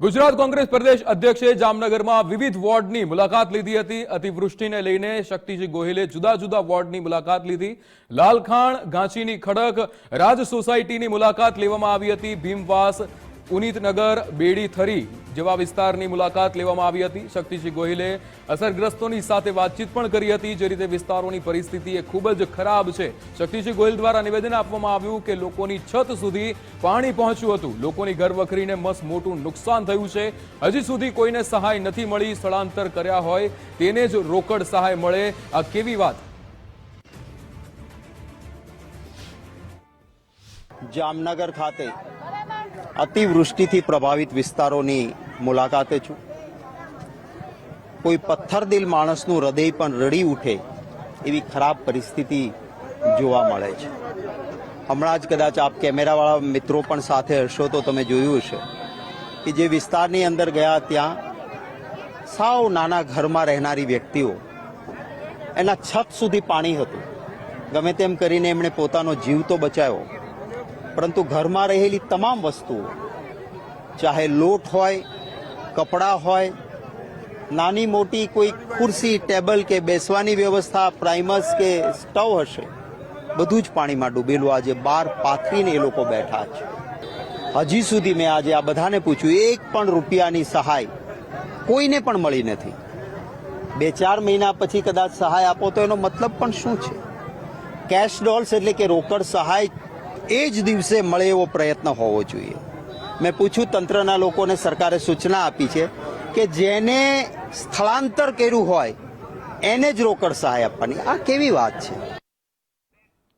ગુજરાત કોંગ્રેસ પ્રદેશ અધ્યક્ષે જામનગરમાં વિવિધ વોર્ડની મુલાકાત લીધી હતી. અતિવૃષ્ટિને લઈને શક્તિજી ગોહિલે જુદા જુદા વોર્ડની મુલાકાત લીધી. લાલખાણ ગાંચીની ખડક, રાજ સોસાયટીની મુલાકાત લેવામાં આવી હતી. ભીમવાસ, પુનિતનગર, બેડી થરી જેવા વિસ્તારની મુલાકાત લેવામાં આવી હતી. શક્તિસિંહ ગોહિલે અસરગ્રસ્તોની સાથે વાતચીત પણ કરી હતી. જે રીતે વિસ્તારોની પરિસ્થિતિ એ ખૂબ જ ખરાબ છે. શક્તિસિંહ ગોહિલ દ્વારા નિવેદન આપવામાં આવ્યું કે લોકોની છત સુધી પાણી પહોંચ્યું હતું. લોકોની ઘર વખરીને મસ્ત મોટું નુકસાન થયું છે. હજી સુધી કોઈને સહાય નથી મળી. સ્થળાંતર કર્યા હોય તેને જ રોકડ સહાય મળે. આ કેવી વાત? જામનગર ખાતે અતિવૃષ્ટિથી પ્રભાવિત વિસ્તારોની મુલાકાતે છું. કોઈ પથ્થરદિલ માણસનું હૃદય પણ રડી ઉઠે એવી ખરાબ પરિસ્થિતિ જોવા મળે છે. હમણાં જ કદાચ આપ કેમેરાવાળા મિત્રો પણ સાથે હશો તો તમે જોયું હશે કે જે વિસ્તારની અંદર ગયા ત્યાં સાવ નાના ઘરમાં રહેનારી વ્યક્તિઓ એના છત સુધી પાણી હતું. ગમે તેમ કરીને એમણે પોતાનો જીવ તો બચાવ્યો. પરંતુ ઘરમાં રહેલી તમામ વસ્તુઓ, ચાહે લોટ હોય, કપડાં હોય, નાની મોટી કોઈ ખુરશી, ટેબલ કે બેસવાની વ્યવસ્થા પ્રાઇમસ કે સ્ટવ હશે, બધું જ પાણીમાં ડૂબેલું આજે બાર પાથરીને એ લોકો બેઠા છે. હજી સુધી મેં આજે આ બધાને પૂછ્યું, એક પણ રૂપિયાની સહાય કોઈને પણ મળી નથી. બે ચાર મહિના પછી કદાચ સહાય આપો તો એનો મતલબ પણ શું છે? કેશ ડોલ્સ એટલે કે રોકડ સહાય એ જ દિવસે મળે એવો પ્રયત્ન હોવો જોઈએ. મેં પૂછ્યું તંત્રના લોકોને, સરકારે સૂચના આપી છે કે જેને સ્થળાંતર કર્યું હોય, એને જ રોકડ સહાય આપવાની. આ કેવી વાત છે?